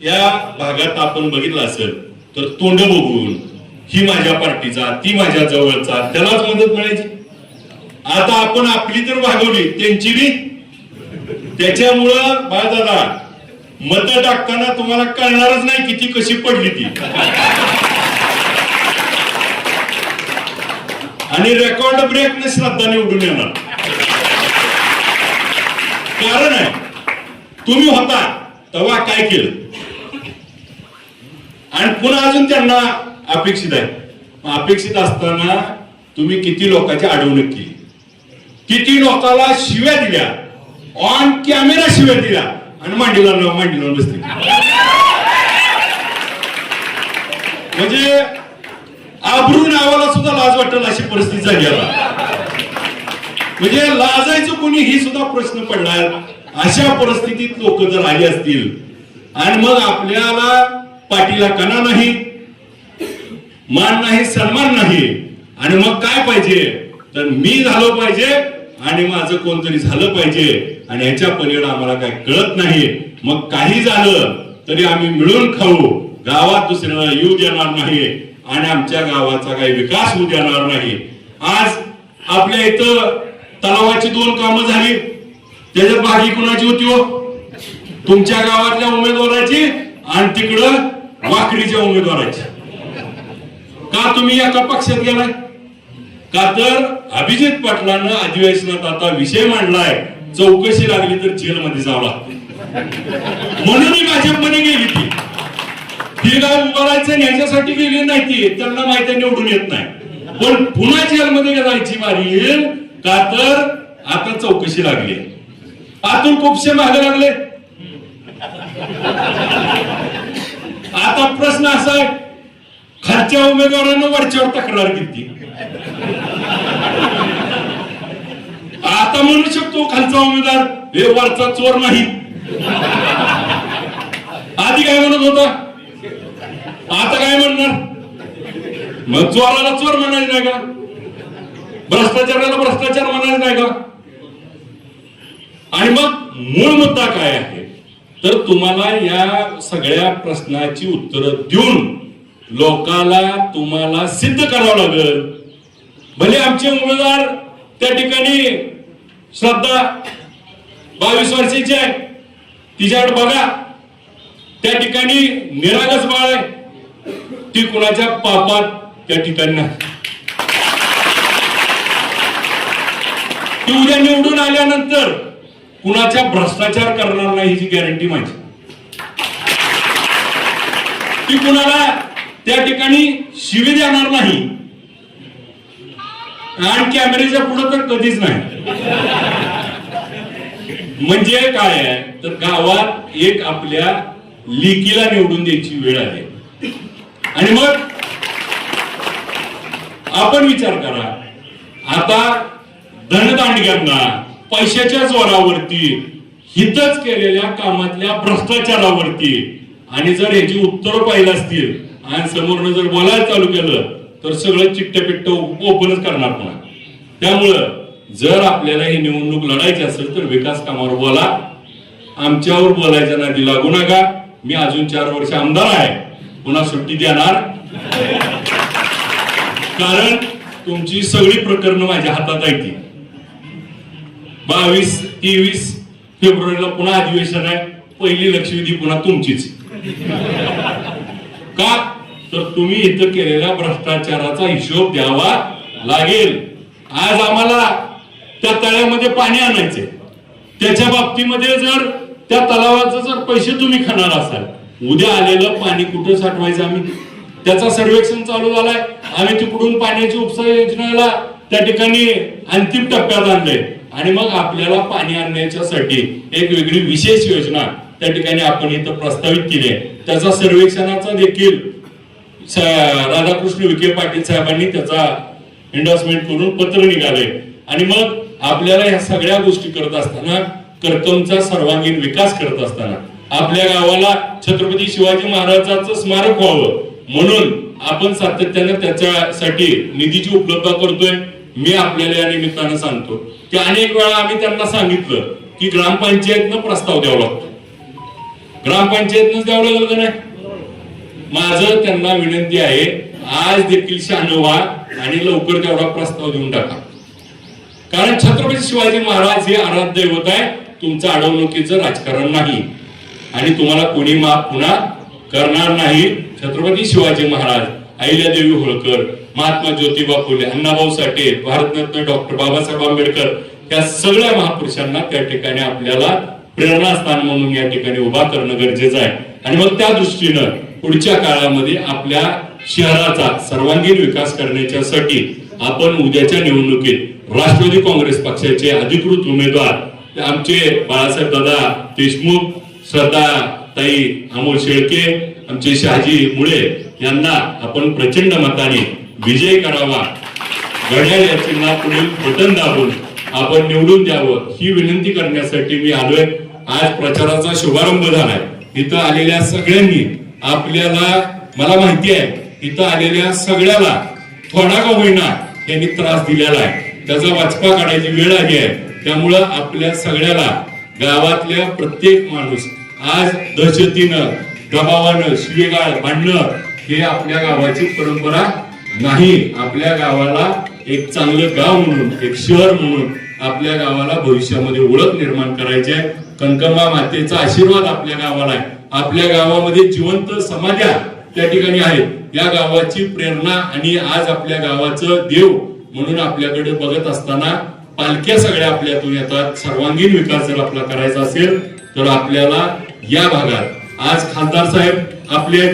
या भागात आपण बघितलं असेल तर तोंड बघून ही माझ्या पार्टीचा ती माझ्या जवळचा त्यालाच मदत मिळायची. आता आपण आपली तर भागवली त्यांची बी. त्याच्यामुळं बाळदादा मत टाकताना तुम्हाला कळणारच नाही किती कशी पडली ती. आणि रेकॉर्ड ब्रेक ने श्रद्धा निवडून येणार. कारण आहे तुम्ही होता तेव्हा काय केलं? आणि पुन्हा अजून त्यांना अपेक्षित आहे. अपेक्षित असताना तुम्ही किती लोकांची अडवणूक केली? किती लोकांना शिव्या दिल्या? ऑन कॅमेरा शिव्या दिल्या. आणि मांडीला मांडीला बसते म्हणजे आबरू नावाला सुद्धा लाज वाटेल अशी परिस्थिती झाली आता. म्हणजे लाजायचं कोणी ही सुद्धा प्रश्न पडणार अशा परिस्थितीत लोक जर आली असतील आणि मग आपल्याला पाठीला कणा नाही मान नाही सन्मान नाही. आणि मग काय पाहिजे? तर मी झालो पाहिजे आणि माझं कोणतरी झालं पाहिजे. आणि ह्याच्या पलीकडे आम्हाला काय कळत नाही. मग काही झालं तरी आम्ही मिळून खाऊ. गावात दुसऱ्याला येऊ देणार नाही. आणि आमच्या गावाचा काही विकास होऊ देणार नाही. आज आपल्या इथं तलावाची दोन कामं झाली. त्याच्यात भागी कुणाची होती हो? तुमच्या गावातल्या उमेदवाराची आणि तिकडं वाकरीच्या उमेदवाराची का तुम्ही एका पक्षात गेलाय? का तर अभिजित पाटलानं अधिवेशनात आता विषय मांडलाय. चौकशी लागली तर जेलमध्ये जावं लागते. म्हणून भाजपमध्ये गेली ती. ती काय उभारायचं याच्यासाठी गेली नाही ती त्यांना माहिती निवडून येत नाही. पण पुन्हा जेलमध्ये जायची मारी येईल का तर आता चौकशी लागली आतून खूपशे मागे लागले. आता प्रश्न असा आहे खालच्या उमेदवारानं वरच्यावर तक्रार केली आता म्हणू शकतो खालचा उमेदवार हे वरचा चोर नाही. आधी काय म्हणत होता? आता काय म्हणणार? मग चोराला चोर म्हणायचं नाही का? भ्रष्टाचाराला भ्रष्टाचार म्हणायचं नाही का? आणि मग मूळ मुद्दा काय आहे? तर तुम्हाला या सगळ्या प्रश्नाची उत्तरं देऊन लोकाला तुम्हाला सिद्ध करावं लागल. भले आमचे उमेदवार त्या ठिकाणी श्रद्धा बावीस वर्षाची आहे. तिच्याकडे बघा. त्या ठिकाणी निरागस बाळ आहे. ती कुणाच्या पापात त्या ठिकाणी नाही. ती उद्या निवडून आल्यानंतर कुणाच्या भ्रष्टाचार करणार नाही ही गॅरंटी माझी. ती कुणाला त्या ठिकाणी शिवी देणार नाही. आणि कॅमेरेच्या पुढे तर कधीच नाही. म्हणजे काय आहे? तर गावात एक आपल्या लिकीला निवडून द्यायची वेळ आहे. आणि मग आपण विचार करा. आता धनदांडग्यांना पैशाच्या जोरावरती हितच केलेल्या कामातल्या भ्रष्टाचारावरती. आणि जर याची उत्तर पाहिलं असतील आणि समोरनं जर बोलायला चालू केलं तर सगळं चिट्टपिट्ट ओपनच करणार पण त्यामुळं जर आपल्याला ही निवडणूक लढायची असेल तर विकास कामावर बोला. आमच्यावर बोलायच्या नादी लागू नका. मी अजून चार वर्ष आमदार आहे. पुन्हा सुट्टी देणार. कारण तुमची सगळी प्रकरणं माझ्या हातात आहे ती बावीस तेवीस फेब्रुवारीला पुन्हा अधिवेशन आहे. पहिली लक्षवेधी पुन्हा तुमचीच. का? तर तुम्ही इथं केलेल्या भ्रष्टाचाराचा हिशोब द्यावा लागेल. आज आम्हाला त्या तळ्यामध्ये पाणी आणायचे त्याच्या बाबतीमध्ये जर त्या तलावाचं जर पैसे तुम्ही खाणार असाल उद्या आलेलं पाणी कुठं साठवायचं आम्ही? त्याचा सर्वेक्षण चालू झालाय. आम्ही तिकडून पाण्याची उपसा योजनेला त्या ठिकाणी अंतिम टप्प्यात आणलंय. आणि मग आपल्याला पाणी आणण्याच्यासाठी एक वेगळी विशेष योजना त्या ठिकाणी आपण इथं प्रस्तावित केली आहे. त्याचा सर्वेक्षणाचा देखील राधाकृष्ण विखे पाटील साहेबांनी त्याचा एंडोर्समेंट करून पत्र निघाले आणि मग आपल्याला ह्या सगळ्या गोष्टी करत असताना कर्कमचा सर्वांगीण विकास करत असताना आपल्या गावाला छत्रपती शिवाजी महाराजांचं स्मारक व्हावं म्हणून आपण सातत्यानं त्याच्यासाठी निधीची उपलब्धता करतोय. मी आपल्याला या निमित्तानं सांगतो. की अनेक वेळा आम्ही त्यांना सांगितलं की ग्रामपंचायतनं प्रस्ताव द्यावा लागतो. ग्रामपंचायतनंच द्यावं लागलं का नाही? माझं त्यांना विनंती आहे आज देखील शहाणं व्हा आणि लवकर तेवढा प्रस्ताव देऊन टाका. कारण छत्रपती शिवाजी महाराज हे आराध्य दैवत आहे तुमचं अडवणुकीचं राजकारण नाही. आणि तुम्हाला कोणी माफ पुन्हा करणार नाही. छत्रपती शिवाजी महाराज अहिल्यादेवी होळकर महात्मा ज्योतिबा फुले अण्णाभाऊ साठे भारतरत्न डॉक्टर बाबासाहेब आंबेडकर या सगळ्या महापुरुषांना त्या ठिकाणी आपल्याला प्रेरणास्थान म्हणून या ठिकाणी उभा करणं गरजेचं आहे. आणि मग त्या दृष्टीनं पुढच्या काळामध्ये आपल्या शहराचा सर्वांगीण विकास करण्याच्यासाठी आपण उद्याच्या निवडणुकीत राष्ट्रवादी काँग्रेस पक्षाचे अधिकृत उमेदवार आमचे बाळासाहेब दादा देशमुख श्रद्धा ताई अमोल शेळके आमचे शहाजी मुळे यांना आपण प्रचंड मताने विजय करावा. घड्याळ यांना पुढील बटन दाबून आपण निवडून द्यावं ही विनंती करण्यासाठी मी आलोय. आज प्रचाराचा शुभारंभ झालाय. इथं आलेल्या सगळ्यांनी आपल्याला मला माहिती आहे इथं आलेल्या सगळ्याला थोडा का होईना यांनी त्रास दिलेला आहे. त्याचा वाचपा काढायची वेळ आली आहे. त्यामुळं आपल्या सगळ्याला गावातल्या प्रत्येक माणूस आज दहशतीनं दबावानं शिवेगाळ भांडणं हे आपल्या गावाची परंपरा नाही आपल्या गावाला एक चांगलं गाव म्हणून एक शहर म्हणून आपल्या गावाला भविष्यामध्ये ओळख निर्माण करायची आहे. कणकंबा मातेचा आशीर्वाद आपल्या गावाला आहे. आपल्या गावामध्ये जिवंत समाध्या त्या ठिकाणी आहेत या गावाची प्रेरणा आणि आज आपल्या गावाचं देव म्हणून आपल्याकडे बघत असताना पालख्या सगळ्या आपल्यातून येतात. सर्वांगीण विकास जर आपला करायचा असेल तर आपल्याला या भागात आज खासदार साहेब आपले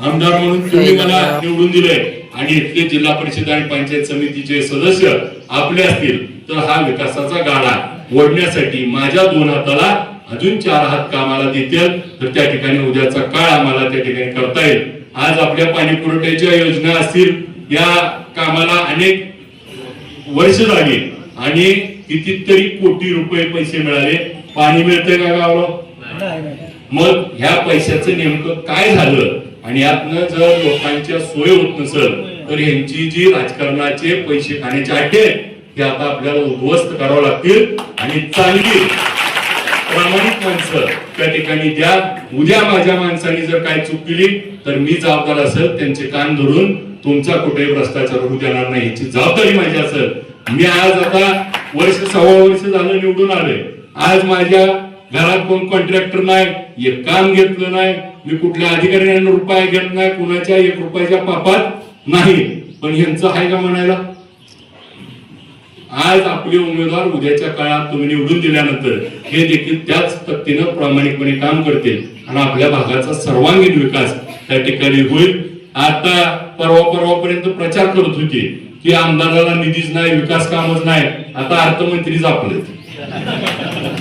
आमदार म्हणून तुम्ही मला निवडून दिले आणि इथले जिल्हा परिषद आणि पंचायत समितीचे सदस्य आपले असतील तर हा विकासाचा गाडा ओढण्यासाठी माझ्या दोन हाताला अजून चार हात कामाला देतील. तर त्या ठिकाणी उद्याचा काळ आम्हाला त्या ठिकाणी करता येईल. आज आपल्या पाणी पुरवठ्याच्या योजना असतील या कामाला अनेक वर्ष झाली आणि कितीतरी कोटी रुपये पैसे मिळाले. पाणी मिळतंय का गावाला? मग ह्या पैशाचं नेमकं काय झालं? आणि यातनं जर लोकांच्या सोय होत नसेल तर ह्यांची जी राजकारणाचे पैसे खाण्याचे अड्डे हे आता आपल्याला उद्ध्वस्त करावं लागतील आणि चांगली प्रामाणिक माणसं त्या ठिकाणी द्या. उद्या माझ्या माणसाने जर काय चूक केली तर मी जबाबदार असेल त्यांचे कान धरून तुमचा कुठेही भ्रष्टाचार होऊ देणार नाही याची जबाबदारी माझी असेल. मी आज आता वर्ष सव्वा वर्ष झालं निवडून आलोय. आज माझ्या घरात कोण कॉन्ट्रॅक्टर नाही एक काम घेतलं नाही मी कुठल्या अधिकाऱ्यांना रुपया घेत नाही कुणाच्या एक रुपयाच्या पापात नाही. पण ह्यांचं आहे का म्हणायला? आज आपले उमेदवार उद्याच्या काळात तुम्ही निवडून दिल्यानंतर हे देखील त्याच पद्धतीनं प्रामाणिकपणे काम करते. आणि आपल्या भागाचा सर्वांगीण विकास त्या ठिकाणी होईल. आता परवा परवापर्यंत प्रचार करत होते की आमदाराला निधीच नाही विकास कामच नाही. आता अर्थमंत्रीच आपले.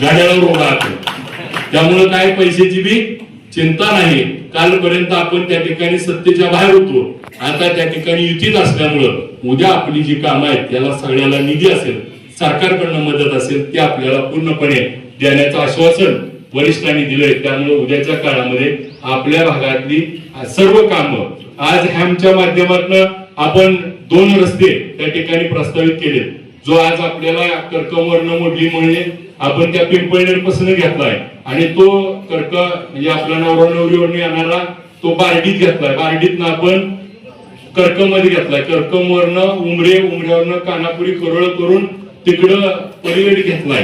गाड्याला रोड त्यामुळे काय पैशाची बी चिंता नाही. कालपर्यंत आपण त्या ठिकाणी सत्तेच्या बाहेर होतो. आता त्या ठिकाणी युतीत असल्यामुळं उद्या आपली जी कामं आहेत त्याला सगळ्याला निधी असेल सरकारकडनं मदत असेल ते आपल्याला पूर्णपणे देण्याचं आश्वासन वरिष्ठांनी दिलंय. त्यामुळे उद्याच्या काळामध्ये आपल्या भागातली सर्व कामं आज हॅमच्या माध्यमातून आपण दोन रस्ते त्या ठिकाणी प्रस्तावित केले जो आज आपल्याला कर्कमवर्ण मोडली म्हणजे आपण त्या पिंपळनेरपासून घेतलाय. आणि तो कर्क म्हणजे आपला नवरा नवरीवरून येणारा तो बारडीत घेतलाय. बार्डीतनं आपण कर्कमध्ये घेतलाय. कर्कमवरनं उमरे उमऱ्यावरनं कानापुरी करोळ करून तिकडं पलीकडे घेतलाय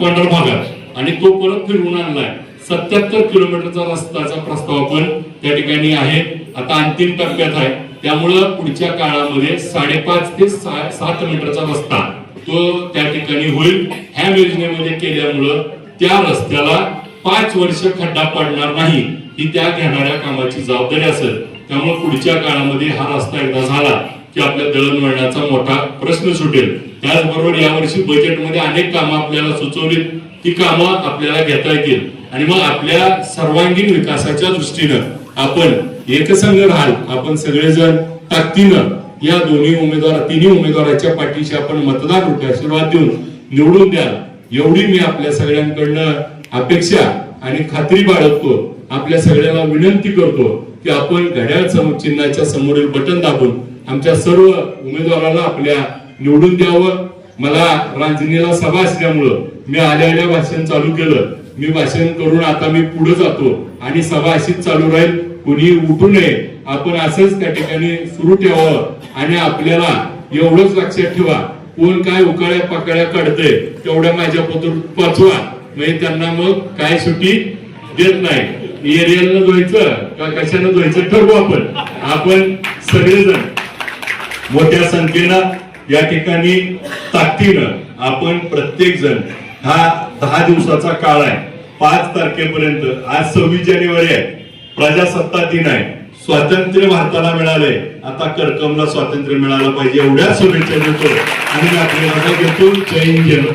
कोंढर भागात. आणि तो परत फिरवून आणलाय. सत्याहत्तर किलोमीटरचा रस्त्याचा प्रस्ताव पण त्या ठिकाणी आहे. आता अंतिम टप्प्यात आहे. त्यामुळं पुढच्या काळामध्ये साडेपाच ते सात मीटरचा रस्ता तो त्या ठिकाणी होईल. ह्या योजनेमध्ये केल्यामुळं त्या रस्त्याला पाच वर्ष खड्डा पडणार नाही ही त्या घेणाऱ्या कामाची जबाबदारी असेल. त्यामुळे पुढच्या काळामध्ये हा रस्ता एकदा झाला की आपल्या दळणवळणाचा मोठा प्रश्न सुटेल. त्याचबरोबर यावर्षी बजेटमध्ये अनेक कामं आपल्याला सुचवलीत. ती कामं आपल्याला घेता येतील. आणि मग आपल्या सर्वांगीण विकासाच्या दृष्टीनं आपण एकसंघ राहाल आपण सगळेजण ताकदीनं या दोन्ही उमेदवार तिन्ही उमेदवाराच्या पाठीशी आपण मतदार रूपे आशीर्वाद देऊन निवडून द्याल. एवढी मी आपल्या सगळ्यांकडनं अपेक्षा आणि खात्री बाळगतो आपल्या सगळ्याला विनंती करतो की आपण घड्याळ चिन्हाच्या समोरील बटन दाबून आमच्या सर्व उमेदवाराला आपल्या निवडून द्यावं. मला रांजणीला सभा असल्यामुळं मी आल्या आल्या भाषण चालू केलं. मी भाषण करून आता मी पुढे जातो आणि सभा अशीच चालू राहील. कुणी उठू नये. आपण असंच त्या ठिकाणी सुरू ठेवावं आणि आपल्याला एवढंच लक्षात ठेवा. कोण काय उकाळ्या पाकळ्या काढतंय तेवढ्या माझ्या पत्र पाचवा म्हणजे त्यांना मग काय सुट्टी देत नाही. एरियाला धुवायचं का कशानं धुवायचं ठरवू आपण. आपण सगळेजण मोठ्या संख्येनं या ठिकाणी ताकदीनं आपण प्रत्येक जण हा दहा दिवसाचा काळ आहे. पाच तारखेपर्यंत आज सव्वीस जानेवारी आहे. प्रजासत्ताक दिन आहे. स्वातंत्र्य भारताला मिळालंय आता करकमला स्वातंत्र्य मिळालं पाहिजे. एवढ्या शुभेच्छा देतो. आणि मी आपल्याला घेतो. जय हिंद.